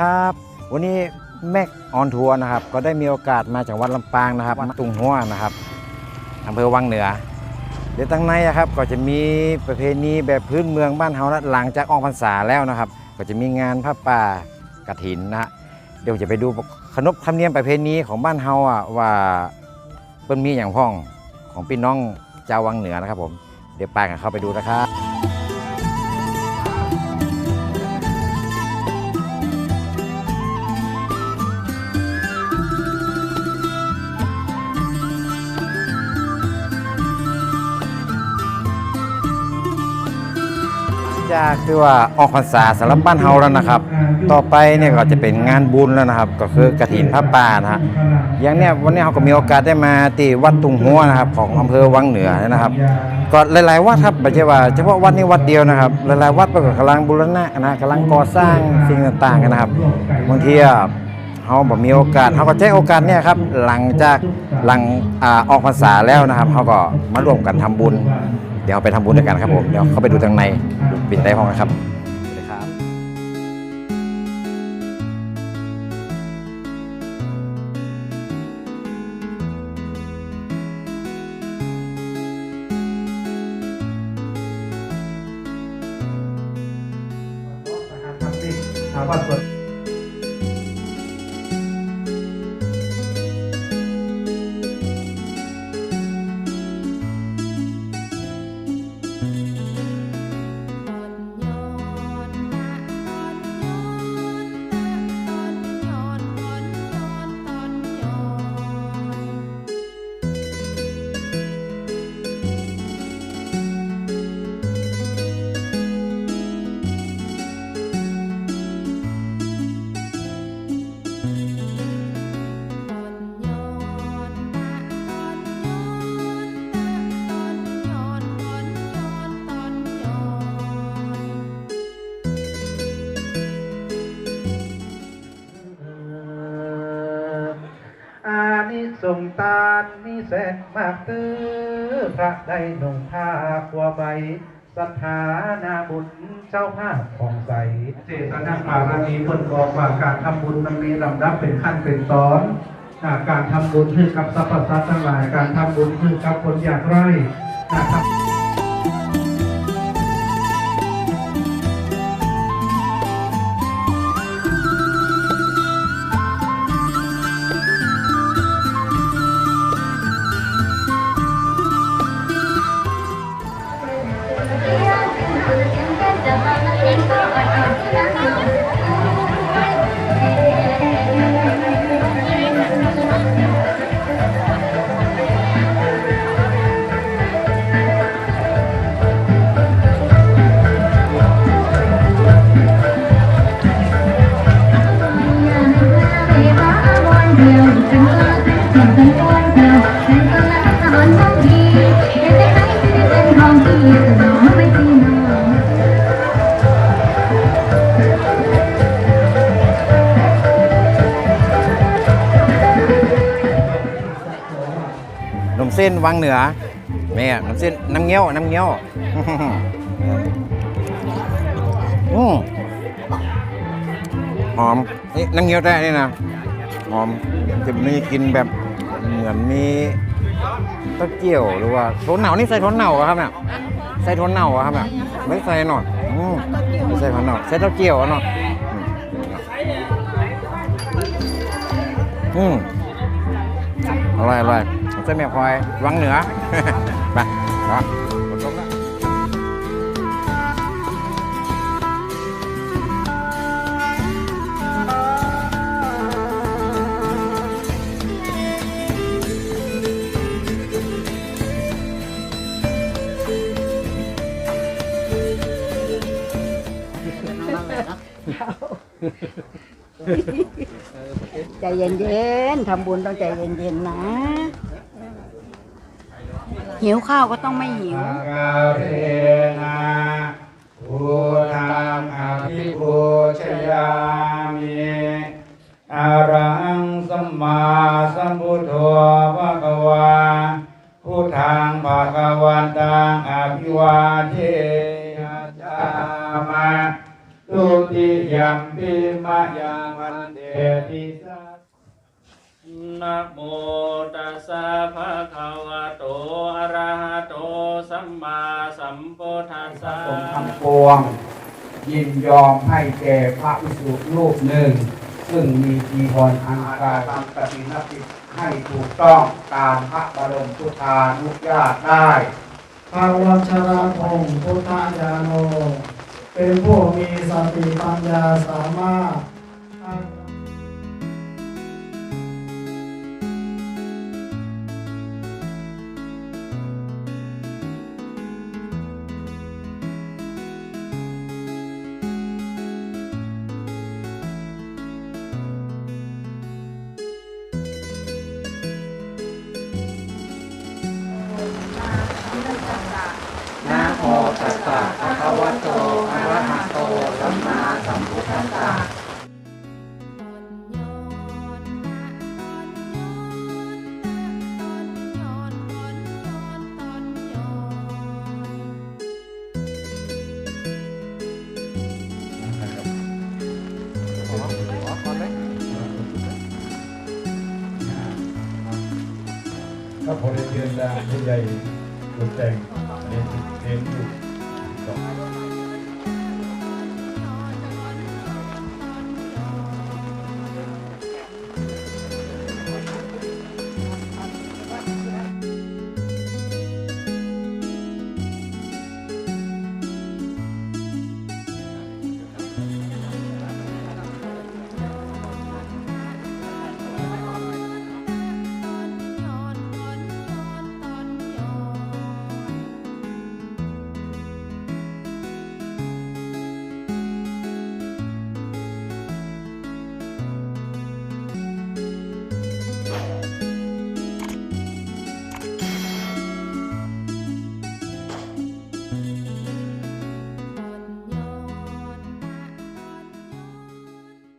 ครับ วันนี้แม็กออนทัวร์นะครับ ก็ได้มีโอกาสมาจากวัดลำปางนะครับวัดตุงหัวนะครับอำเภอวังเหนือ เดี๋ยวตั้งในอะครับก็จะมีประเพณีแบบพื้นเมืองบ้านเฮานะหลังจากออกพรรษาแล้วนะครับ ก็จะมีงานผ้าป่ากฐินนะฮะเดี๋ยวจะไปดูขนบธรรมเนียมประเพณีของบ้านเฮาอะว่าเปิ้นมีอย่างพ้องของพี่น้องชาววังเหนือนะครับผมเดี๋ยวไปกันเข้าไปดูนะครับ จากที่ว่าออกพรรษาสำหรับบ้านเฮาแล้วนะครับ ต่อไปเนี่ยก็จะเป็นงานบุญแล้วนะครับ ก็คือกฐินพระป่านะฮะอย่างเนี้ยวันนี้เราก็มีโอกาสได้มาที่วัดตุงหัวนะครับ ของอำเภอวังเหนือนะครับ ก็หลายๆวัดครับไม่ใช่ว่าเฉพาะวัดนี้วัดเดียวนะครับ หลายๆวัดก็กำลังบูรณะนะกำลังก่อสร้างสิ่งต่างๆกันนะครับบางทีเขาบอกมีโอกาสเขาก็ใช้โอกาสเนี่ยครับหลังจากหลังออกพรรษาแล้วนะครับเขาก็มาร่วมกันทำบุญ ดี๋ยวไปทำบุญด้วยกันครับผมเดี๋ยวเข้าไปดูทางในปิดได้ห้องนะครับสวัสดีครับถามว่าส่วน ทรงตาลมีแสงมากตื้อพระได้นุ่งผ้ากัวใบสถานาบุญเจ้าภาพของใส เจตนาปารมีเพิ่นบอกว่าการทำบุญมันมีลำดับเป็นขั้นเป็นตอนาการทำบุญเพื่อกับสรรพสัตว์ทั้งหลาย การทำบุญเพื่อกับคนอยากไร่นะครับ ส้นวังเหนือแม่นมเส้นน้ำเงี้ยวน้ำเงี้ยวอืมหอมนี่น้ำเงี้ยวได้นี่นะหอมจะมีกินแบบเหมือนมีเต้าเจี้ยวหรือว่าทนเหนานี่ใส่ทนเหนาครับเนี่ยใส่ทนเหนาครับเนี่ยไม่ใส่หน่อยไม่ใส่ทนเหนาใส่เต้าเจี้ยวเหรอเนาะอืมอร่อยอร่อย ผมเส้นแม่พลอยวังเหนือไปครับฝนตกแล้วใจเย็นๆ ทำบุญต้องใจเย็นๆ นะ หิวข้าวก็ต้องไม่หิวกาเรนะพุทธังอภิปูชยามิอารังสัมมาสัมพุทโธภะคะวาพุทธังภะคะวันตังอภิวาเทยะจามะตุติยัมปิมะยังติสานะโมตัสสะภะคะวะโตอะระหะโต สัมมาสัมพุทธัสสะสงฆ์ทั้งปวง ยินยอมให้แก่พระวิสุรูปหนึ่ง ซึ่งมีจีวรอังคาตามปฏินติให้ถูกต้องตามพระบรมพุทธานุญาตได้ภาวัชระพงศ์พุทธญาโน เป็นผู้มีสติปัญญาสามารถ ถ้าพอได้เทียนดาผู้ใหญ่ผู้แต่งเรียนเรียนอยู่